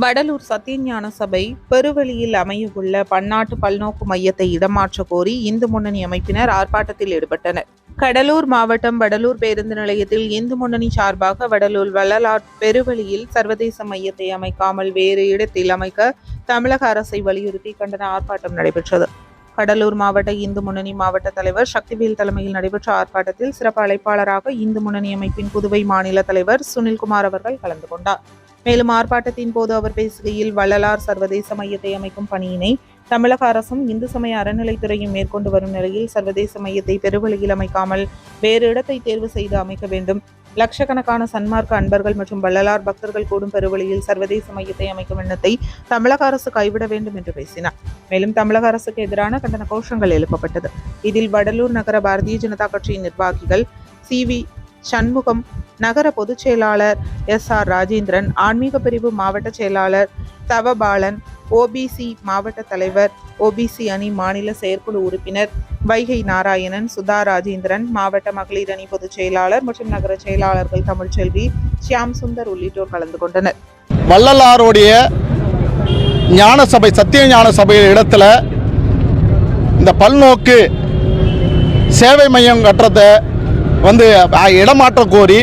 வடலூர் சத்தியஞான சபை பெருவெளியில் அமையவுள்ள பன்னாட்டு பல்நோக்கு மையத்தை இடமாற்ற கோரி இந்து முன்னணி அமைப்பினர் ஆர்ப்பாட்டத்தில் ஈடுபட்டனர். கடலூர் மாவட்டம் வடலூர் பேருந்து நிலையத்தில் இந்து முன்னணி சார்பாக வடலூர் வள்ளலார் பெருவெளியில் சர்வதேச மையத்தை அமைக்காமல் வேறு இடத்தில் அமைக்க தமிழக அரசை வலியுறுத்தி கண்டன ஆர்ப்பாட்டம் நடைபெற்றது. கடலூர் மாவட்ட இந்து முன்னணி மாவட்ட தலைவர் சக்திவேல் தலைமையில் நடைபெற்ற ஆர்ப்பாட்டத்தில் சிறப்பு அழைப்பாளராக இந்து முன்னணி அமைப்பின் புதுவை மாநில தலைவர் சுனில்குமார் அவர்கள் கலந்து கொண்டார். மேலும் ஆர்ப்பாட்டத்தின் போது அவர் பேசுகையில் வள்ளலார் சர்வதேச மையத்தை அமைக்கும் பணியினை தமிழக அரசும் இந்து சமய அறநிலைத்துறையும் மேற்கொண்டு வரும் நிலையில் சர்வதேச மையத்தை பெருவெளியில் அமைக்காமல் வேறு இடத்தை தேர்வு செய்து அமைக்க வேண்டும். லட்சக்கணக்கான சன்மார்க்க அன்பர்கள் மற்றும் வள்ளலார் பக்தர்கள் கூடும் பெருவெளியில் சர்வதேச மையத்தை அமைக்கும் எண்ணத்தை தமிழக அரசு கைவிட வேண்டும் என்று பேசினார். மேலும் தமிழக அரசுக்கு எதிரான கண்டன கோஷங்கள் எழுப்பப்பட்டது. இதில் வடலூர் நகர பாரதிய ஜனதா கட்சியின் நிர்வாகிகள் சி வி சண்முகம் நகர பொதுச் செயலாளர் எஸ் ஆர் ராஜேந்திரன் ஆன்மீக பிரிவு மாவட்ட செயலாளர் தவபாலன் ஓபிசி மாவட்ட தலைவர் ஓபிசி அணி மாநில செயற்குழு உறுப்பினர் வைகை நாராயணன் சுதா ராஜேந்திரன் மாவட்ட மகளிர் அணி பொதுச் செயலாளர் மற்றும் நகர செயலாளர்கள் தமிழ்ச்செல்வி ஷியாம் சுந்தர் உள்ளிட்டோர் கலந்து கொண்டனர். வள்ளலாருடைய ஞான சபை சத்திய ஞான சபையின் இடத்துல இந்த பல்நோக்கு சேவை மையம் கட்டுறதை வந்து இடமாற்றம் கோரி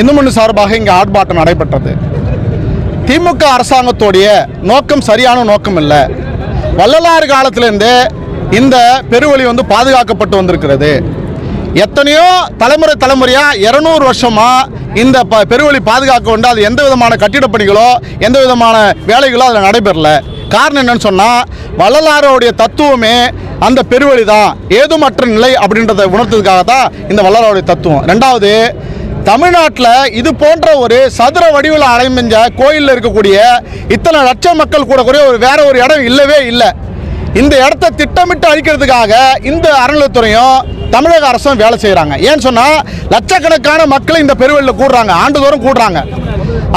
இந்து மணி சார்பாக இங்கே ஆர்ப்பாட்டம் நடைபெற்றது. திமுக அரசாங்கத்துடைய நோக்கம் சரியான நோக்கம் இல்லை. வள்ளலாறு காலத்திலேருந்து இந்த பெருவழி வந்து பாதுகாக்கப்பட்டு வந்திருக்கிறது. எத்தனையோ தலைமுறை தலைமுறையாக இரநூறு வருஷமாக இந்த ப பெருவழி பாதுகாக்க வேண்டும் அது எந்த விதமான கட்டிடப் பணிகளோ எந்த விதமான வேலைகளோ அதில் நடைபெறல. காரணம் என்னன்னு சொன்னால் வள்ளலாரோடைய தத்துவமே அந்த பெருவழி தான் ஏதுமற்ற நிலை அப்படின்றத உணர்த்ததுக்காக தான் இந்த வள்ளலாருடைய தத்துவம். ரெண்டாவது தமிழ்நாட்டில் இது போன்ற ஒரு சதுர வடிவில் அலைமஞ்ச கோயிலில் இருக்கக்கூடிய இத்தனை லட்சம் மக்கள் கூடக்கூடிய ஒரு வேற ஒரு இடம் இல்லவே இல்லை. இந்த இடத்த திட்டமிட்டு அழிக்கிறதுக்காக இந்த அறநிலைத்துறையும் தமிழக அரசும் வேலை செய்கிறாங்க ஏன்னு சொன்னால் லட்சக்கணக்கான மக்கள் இந்த பெருவெளியில் கூடுறாங்க. ஆண்டுதோறும் கூடுறாங்க.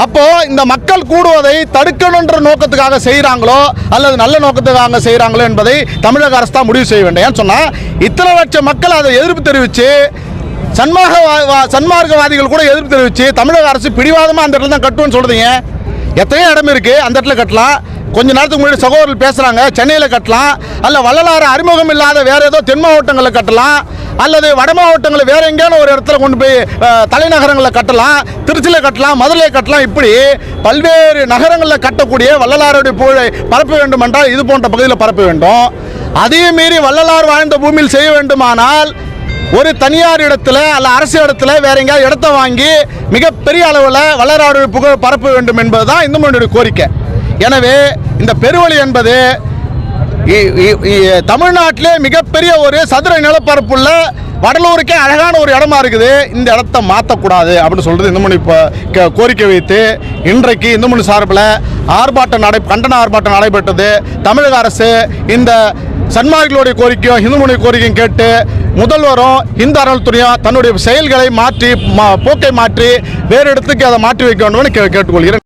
அப்போ இந்த மக்கள் கூடுவதை தடுக்கணுன்ற நோக்கத்துக்காக செய்கிறாங்களோ அல்லது நல்ல நோக்கத்துக்காக செய்கிறாங்களோ என்பதை தமிழக அரசு தான் முடிவு செய்ய வேண்டும். ஏன்னு சொன்னால் இத்தனை லட்சம் மக்கள் அதை எதிர்ப்பு தெரிவித்து சன்மார்க்க சன்மார்க்கவாதிகள் கூட எதிர்ப்பு தெரிவித்து தமிழக அரசு பிடிவாதமாக அந்த இடத்துல தான் கட்டுவோன்னு சொல்கிறீங்க எத்தனையோ இடம் இருக்குது அந்த இடத்துல கட்டலாம். கொஞ்ச நேரத்துக்கு முன்னாடி சகோதரர்கள் பேசுகிறாங்க சென்னையில் கட்டலாம். அல்ல வள்ளலாறு அறிமுகம் இல்லாத வேறு ஏதோ தென் மாவட்டங்களில் கட்டலாம். அல்லது வட மாவட்டங்களில் வேற எங்கேயான ஒரு இடத்துல கொண்டு போய் தலைநகரங்களில் கட்டலாம் திருச்சியில் கட்டலாம் மதுரையில் கட்டலாம் இப்படி பல்வேறு நகரங்களில் கட்டக்கூடிய வள்ளலாருடைய புகழை பரப்ப வேண்டும் என்றால் இது போன்ற பகுதியில் பரப்ப வேண்டும். அதையும் மீறி வள்ளலார் வாழ்ந்த பூமியில் செய்ய வேண்டுமானால் ஒரு தனியார் இடத்துல அல்ல அரசு இடத்துல வேற எங்கேயாவது இடத்த வாங்கி மிகப்பெரிய அளவில் வள்ளலாருடைய புகழ் பரப்ப வேண்டும் என்பதுதான் இந்து மண்ணுடைய கோரிக்கை. எனவே இந்த பெருவழி என்பது தமிழ்நாட்டிலே மிகப்பெரிய ஒரு சதுர நிலப்பரப்புள்ள வடலூருக்கே அழகான ஒரு இடமா இருக்குது. இந்த இடத்த மாற்றக்கூடாது அப்படின்னு சொல்றது இந்துமணி இப்போ கோரிக்கை வைத்து இன்றைக்கு இந்துமணி சார்பில் ஆர்ப்பாட்டம் நடை கண்டன ஆர்ப்பாட்டம் நடைபெற்றது. தமிழக அரசு இந்த சன்மார்களுடைய கோரிக்கையும் இந்துமணி கோரிக்கையும் கேட்டு முதல்வரும் இந்து அறநிலைத்துறையும் தன்னுடைய செயல்களை மாற்றி மா- போக்கை மாற்றி வேறு இடத்துக்கு அதை மாற்றி வைக்க வேண்டும் கேட்டுக்கொள்கிறேன்.